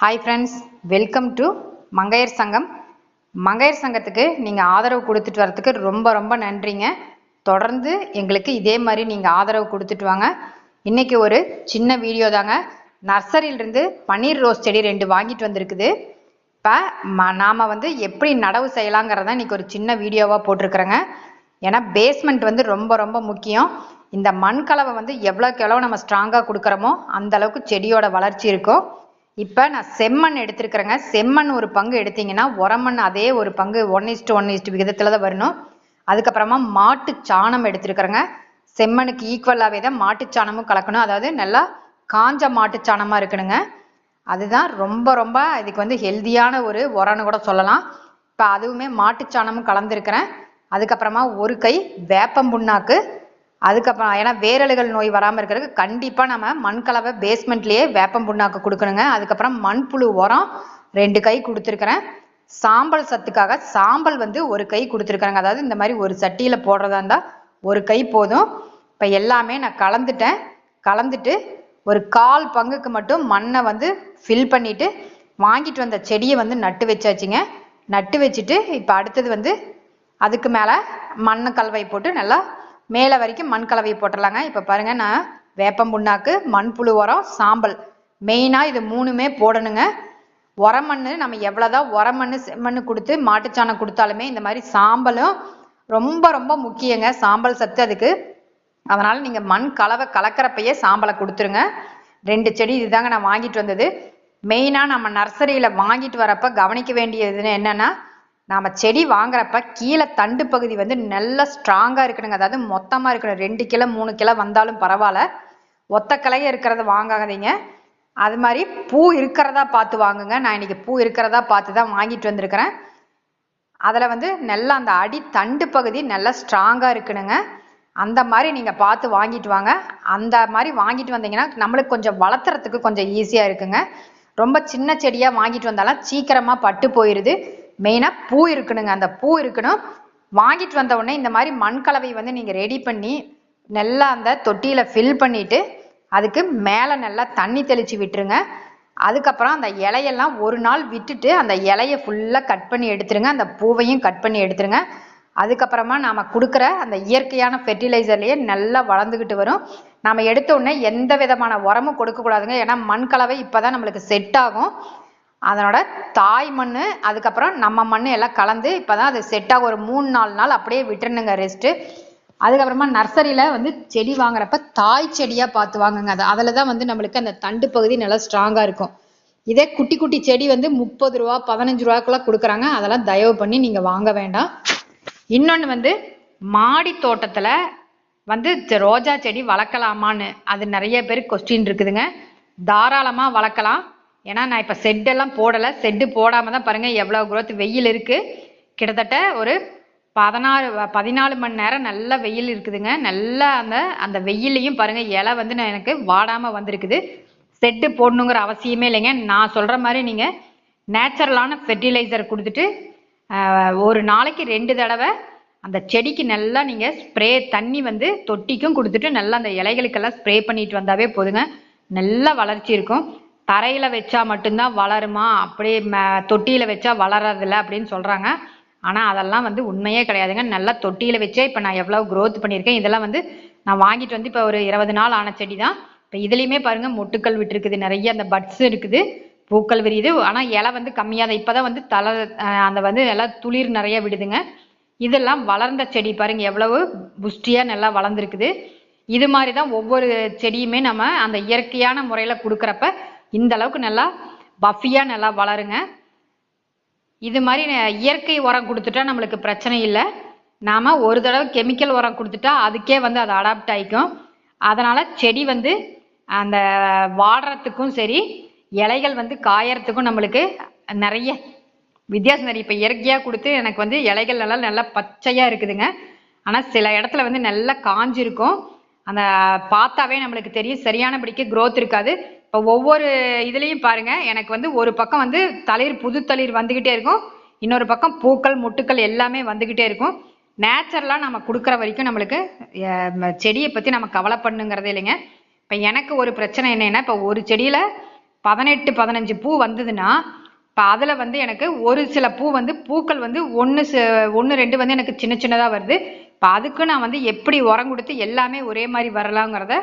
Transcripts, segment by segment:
Hi friends welcome to மங்கையர் சங்கம் மங்கையர் சங்கத்துக்கு நீங்கள் ஆதரவு கொடுத்துட்டு வரதுக்கு ரொம்ப ரொம்ப நன்றிங்க. தொடர்ந்து எங்களுக்கு இதே மாதிரி நீங்கள் ஆதரவு கொடுத்துட்டு வாங்க. இன்னைக்கு ஒரு சின்ன வீடியோ தாங்க. நர்சரியிலிருந்து பன்னீர் ரோஸ் செடி ரெண்டு வாங்கிட்டு வந்திருக்குது. இப்போ ம நாம் வந்து எப்படி நடவு செய்யலாங்கிறத இன்னைக்கு ஒரு சின்ன வீடியோவாக போட்டிருக்கிறேங்க. ஏன்னா பேஸ்மெண்ட் வந்து ரொம்ப ரொம்ப முக்கியம். இந்த மண் கலவை வந்து எவ்வளோக்கு எவ்வளோ நம்ம ஸ்ட்ராங்காக கொடுக்குறோமோ அந்தளவுக்கு செடியோட வளர்ச்சி இருக்கும். இப்போ நான் செம்மண் எடுத்திருக்கிறேங்க. செம்மண் ஒரு பங்கு எடுத்தீங்கன்னா உரமண் அதே ஒரு பங்கு ஒன் இஸ்ட் ஒன் இஸ்ட் விகிதத்தில் தான் வரணும். அதுக்கப்புறமா மாட்டு சாணம் எடுத்திருக்கிறேங்க. செம்மண்ணுக்கு ஈக்குவலாகவே தான் மாட்டு சாணமும் கலக்கணும். அதாவது நல்லா காஞ்ச மாட்டு சாணமாக இருக்கணுங்க. அதுதான் ரொம்ப ரொம்ப இதுக்கு வந்து ஹெல்தியான ஒரு உரம்னு கூட சொல்லலாம். இப்போ அதுவுமே மாட்டு சாணமும் கலந்துருக்கிறேன். அதுக்கப்புறமா ஒரு கை வேப்பம் புண்ணாக்கு அதுக்கப்புறம் ஏன்னா வேரலுகள் நோய் வராமல் இருக்கிறதுக்கு கண்டிப்பாக நம்ம மண் கலவை பேஸ்மெண்ட்லேயே வேப்பம் புண்ணாக்கு கொடுக்கணுங்க. அதுக்கப்புறம் மண்புழு உரம் ரெண்டு கை கொடுத்துருக்குறேன். சாம்பல் சத்துக்காக சாம்பல் வந்து ஒரு கை கொடுத்துருக்குறேங்க. அதாவது இந்த மாதிரி ஒரு சட்டியில் போடுறதா இருந்தால் ஒரு கை போதும். இப்போ எல்லாமே நான் கலந்துட்டேன். கலந்துட்டு ஒரு கால் பங்குக்கு மட்டும் மண்ணை வந்து ஃபில் பண்ணிட்டு வாங்கிட்டு வந்த செடியை வந்து நட்டு வச்சாச்சுங்க. நட்டு வச்சுட்டு இப்போ அடுத்தது வந்து அதுக்கு மேலே மண்ணை கல்வை போட்டு நல்லா மேலே வரைக்கும் மண் கலவை போட்டுடலாங்க. இப்போ பாருங்க நான் வேப்பம் புண்ணாக்கு மண்புழு உரம் சாம்பல். மெயினாக இது மூணுமே போடணுங்க. உரமண் நம்ம எவ்வளோதான் உரமண் செம்மண் கொடுத்து மாட்டுச்சாணம் கொடுத்தாலுமே இந்த மாதிரி சாம்பலும் ரொம்ப ரொம்ப முக்கியங்க. சாம்பல் சத்து அதுக்கு. அதனால் நீங்கள் மண் கலவை கலக்கிறப்பையே சாம்பலை கொடுத்துருங்க. ரெண்டு செடி இதுதாங்க நான் வாங்கிட்டு வந்தது. மெயினாக நம்ம நர்சரியில் வாங்கிட்டு வரப்ப கவனிக்க வேண்டியது என்னென்னா நாம செடி வாங்குறப்ப கீழே தண்டு பகுதி வந்து நல்லா ஸ்ட்ராங்காக இருக்கணுங்க. அதாவது மொத்தமாக இருக்கணும் ரெண்டு கிலோ மூணு கிலோ வந்தாலும் பரவாயில்ல. ஒத்த கிளைய இருக்கிறத வாங்காதீங்க. அது மாதிரி பூ இருக்கிறதா பார்த்து வாங்குங்க. நான் இன்னைக்கு பூ இருக்கிறதா பார்த்து தான் வாங்கிட்டு வந்திருக்கிறேன். அதில் வந்து நல்லா அந்த அடி தண்டு பகுதி நல்லா ஸ்ட்ராங்காக இருக்கணுங்க. அந்த மாதிரி நீங்கள் பார்த்து வாங்கிட்டு வாங்க. அந்த மாதிரி வாங்கிட்டு வந்தீங்கன்னா நம்மளுக்கு கொஞ்சம் வளர்த்துறதுக்கு கொஞ்சம் ஈஸியாக இருக்குங்க. ரொம்ப சின்ன செடியாக வாங்கிட்டு வந்தாலும் சீக்கிரமாக பட்டு போயிடுது மெயினாக பூ இருக்கணுங்க. அந்த பூ இருக்கணும். வாங்கிட்டு வந்த உடனே இந்த மாதிரி மண் கலவை வந்து நீங்கள் ரெடி பண்ணி நல்லா அந்த தொட்டியில் ஃபில் பண்ணிவிட்டு அதுக்கு மேலே நல்லா தண்ணி தெளித்து விட்டுருங்க. அதுக்கப்புறம் அந்த இலையெல்லாம் ஒரு நாள் விட்டுட்டு அந்த இலையை ஃபுல்லாக கட் பண்ணி எடுத்துருங்க. அந்த பூவையும் கட் பண்ணி எடுத்துருங்க. அதுக்கப்புறமா நாம் கொடுக்குற அந்த இயற்கையான ஃபெர்டிலைசர்லேயே நல்லா வளர்ந்துக்கிட்டு வரும். நம்ம எடுத்த உடனே எந்த விதமான உரமும் கொடுக்கக்கூடாதுங்க. ஏன்னா மண் கலவை இப்போ தான் நம்மளுக்கு செட் ஆகும். அதனோட தாய் மண் அதுக்கப்புறம் நம்ம மண் எல்லாம் கலந்து இப்போ தான் அது செட்டாக ஒரு மூணு நாலு நாள் அப்படியே விட்டுருணுங்க ரெஸ்ட்டு அதுக்கப்புறமா நர்சரியில் வந்து செடி வாங்குறப்ப தாய் செடியாக பார்த்து வாங்குங்க அது அதில் தான் வந்து நம்மளுக்கு அந்த தண்டு பகுதி நல்லா ஸ்ட்ராங்காக இருக்கும். இதே குட்டி குட்டி செடி வந்து முப்பது ரூபா பதினஞ்சு ரூபாக்குள்ள கொடுக்குறாங்க. அதெல்லாம் தயவு பண்ணி நீங்கள் வாங்க வேண்டாம். இன்னொன்று வந்து மாடி தோட்டத்தில் வந்து ரோஜா செடி வளர்க்கலாமான்னு அது நிறைய பேர் கொஸ்டின் இருக்குதுங்க. தாராளமாக வளர்க்கலாம். ஏன்னா நான் இப்போ செட்டெல்லாம் போடலை. செட்டு போடாமல் தான் பாருங்கள் எவ்வளோ குரோத் வெயில் இருக்குது கிட்டத்தட்ட ஒரு பதினாறு பதினாலு மணி நேரம் நல்ல வெயில் இருக்குதுங்க. நல்லா அந்த அந்த வெயிலையும் பாருங்கள் இலை வந்து நான் எனக்கு வாடாமல் வந்திருக்குது. செட்டு போடணுங்கிற அவசியமே இல்லைங்க. நான் சொல்கிற மாதிரி நீங்கள் நேச்சுரலான ஃபெர்டிலைசர் கொடுத்துட்டு ஒரு நாளைக்கு ரெண்டு தடவை அந்த செடிக்கு நல்லா நீங்கள் ஸ்ப்ரே தண்ணி வந்து தொட்டிக்கும் கொடுத்துட்டு நல்லா அந்த இலைகளுக்கெல்லாம் ஸ்ப்ரே பண்ணிட்டு வந்தாவே போதுங்க. நல்லா வளர்ச்சி இருக்கும். தரையில் வச்சா மட்டும்தான் வளருமா? அப்படியே ம- தொட்டியில வச்சா வளரதில்ல அப்படின்னு சொல்கிறாங்க ஆனால் அதெல்லாம் வந்து உண்மையே கிடையாதுங்க. நல்லா தொட்டியில் வச்சே இப்போ நான் எவ்வளோ க்ரோத் பண்ணியிருக்கேன். இதெல்லாம் வந்து நான் வாங்கிட்டு வந்து இப்போ ஒரு இருபது நாள் ஆன செடி தான் இப்போ இதுலேயுமே பாருங்க மொட்டுக்கள் விட்டுருக்குது. நிறைய அந்த பட்ஸ் இருக்குது. பூக்கள் விரியுது. ஆனால் இலை வந்து கம்மியாக தான் இப்போ தான் வந்து தலை அந்த வந்து நல்லா துளிர் நிறைய விடுதுங்க. இதெல்லாம் வளர்ந்த செடி பாருங்க. எவ்வளவு புஷ்டியாக நல்லா வளர்ந்துருக்குது. இது மாதிரி தான் ஒவ்வொரு செடியுமே நம்ம அந்த இயற்கையான முறையில் கொடுக்குறப்ப இந்த அளவுக்கு நல்லா பஃபியாக நல்லா வளருங்க. இது மாதிரி இயற்கை உரம் கொடுத்துட்டா நம்மளுக்கு பிரச்சனை இல்லை. நாம ஒரு தடவை கெமிக்கல் உரம் கொடுத்துட்டா அதுக்கே வந்து அது அடாப்ட் ஆகிக்கும் அதனால செடி வந்து அந்த வாடுறதுக்கும் சரி இலைகள் வந்து காயறதுக்கும் நம்மளுக்கு நிறைய வித்தியாசம் தெரியும். இப்போ இயற்கையாக கொடுத்து எனக்கு வந்து இலைகள் நல்லா நல்லா பச்சையாக இருக்குதுங்க. ஆனால் சில இடத்துல வந்து நல்லா காஞ்சிருக்கும். அந்த பார்த்தாவே நம்மளுக்கு தெரியும். சரியானபடிக்கு க்ரோத் இருக்காது. இப்போ ஒவ்வொரு இதுலேயும் பாருங்க எனக்கு வந்து ஒரு பக்கம் வந்து தளிர் புது தளிர் வந்துக்கிட்டே இருக்கும். இன்னொரு பக்கம் பூக்கள் முட்டுக்கள் எல்லாமே வந்துக்கிட்டே இருக்கும். நேச்சுரலாக நம்ம கொடுக்குற வரைக்கும் நம்மளுக்கு செடியை பற்றி நம்ம கவலை பண்ணுங்கிறதே இல்லைங்க. இப்போ எனக்கு ஒரு பிரச்சனை என்னன்னா இப்போ ஒரு செடியில் பதினெட்டு பதினஞ்சு பூ வந்ததுன்னா இப்போ அதில் வந்து எனக்கு ஒரு சில பூ வந்து பூக்கள் வந்து ஒன்று ஒன்று ரெண்டு வந்து எனக்கு சின்ன சின்னதாக வருது. இப்போ அதுக்கு நான் வந்து எப்படி உரம் கொடுத்து எல்லாமே ஒரே மாதிரி வரலாங்கிறத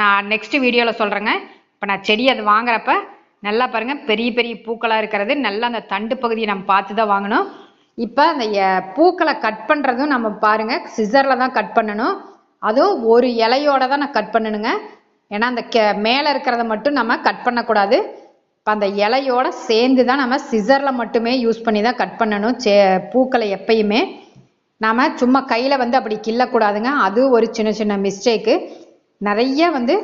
நான் நெக்ஸ்ட் வீடியோவில் சொல்கிறேங்க இப்போ நான் செடி அது வாங்குறப்ப நல்லா பாருங்கள் பெரிய பெரிய பூக்களாக இருக்கிறது. நல்லா அந்த தண்டு பகுதியை நம்ம பார்த்து தான் வாங்கணும். இப்போ அந்த பூக்களை கட் பண்ணுறதும் நம்ம பாருங்கள் சிசரில் தான் கட் பண்ணணும். அதுவும் ஒரு இலையோட தான் நான் கட் பண்ணணுங்க. ஏன்னா அந்த கெ மேலே இருக்கிறத மட்டும் நம்ம கட் பண்ணக்கூடாது. இப்போ அந்த இலையோட சேர்ந்து தான் நம்ம சிசரில் மட்டுமே யூஸ் பண்ணி தான் கட் பண்ணணும் சே பூக்களை எப்பயுமே. நாம் சும்மா கையில் வந்து அப்படி கிள்ளக்கூடாதுங்க. அது ஒரு சின்ன சின்ன மிஸ்டேக்கு நிறைய வந்து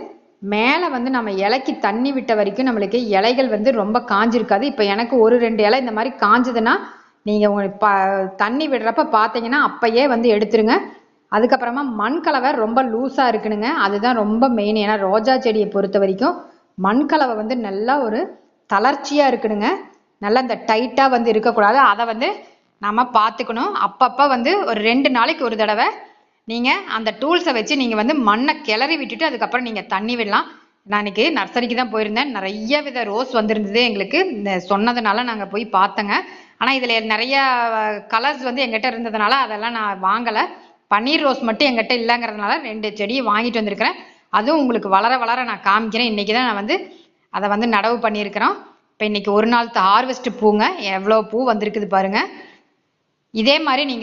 மேலே வந்து நம்ம இலைக்கு தண்ணி விட்ட வரைக்கும் நம்மளுக்கு இலைகள் வந்து ரொம்ப காஞ்சிருக்காது. இப்போ எனக்கு ஒரு ரெண்டு இலை இந்த மாதிரி காஞ்சதுன்னா நீங்கள் உங்களுக்கு ப தண்ணி விடுறப்ப பார்த்தீங்கன்னா அப்பயே வந்து எடுத்துருங்க. அதுக்கப்புறமா மண் கலவை ரொம்ப லூஸாக இருக்கணுங்க. அதுதான் ரொம்ப மெயின் ஏன்னா ரோஜா செடியை பொறுத்த வரைக்கும் மண் கலவை வந்து நல்லா ஒரு தளர்ச்சியாக இருக்கணுங்க. நல்லா இந்த டைட்டாக வந்து இருக்கக்கூடாது. அதை வந்து நம்ம பார்த்துக்கணும் அப்பப்போ வந்து ஒரு ரெண்டு நாளைக்கு ஒரு தடவை நீங்கள் அந்த டூல்ஸை வச்சு நீங்கள் வந்து மண்ணை கிளறி விட்டுட்டு அதுக்கப்புறம் நீங்கள் தண்ணி விடலாம். நான் இன்னைக்கு நர்சரிக்கு தான் போயிருந்தேன். நிறைய வித ரோஸ் வந்திருந்தது எங்களுக்கு. இந்த சொன்னதுனால நாங்கள் போய் பார்த்தோங்க. ஆனால் இதில் நிறைய கலர்ஸ் வந்து எங்கிட்ட இருந்ததுனால அதெல்லாம் நான் வாங்கலை. பன்னீர் ரோஸ் மட்டும் எங்கிட்ட இல்லைங்கிறதுனால ரெண்டு செடியை வாங்கிட்டு வந்திருக்கிறேன். அதுவும் உங்களுக்கு வளர வளர நான் காமிக்கிறேன். இன்றைக்கி தான் நான் வந்து அதை வந்து நடவு பண்ணியிருக்கிறோம். இப்போ இன்னைக்கு ஒரு நாள் ஹார்வெஸ்ட் பூங்க. எவ்வளோ பூ வந்திருக்குது பாருங்க. இதே மாதிரி நீங்கள்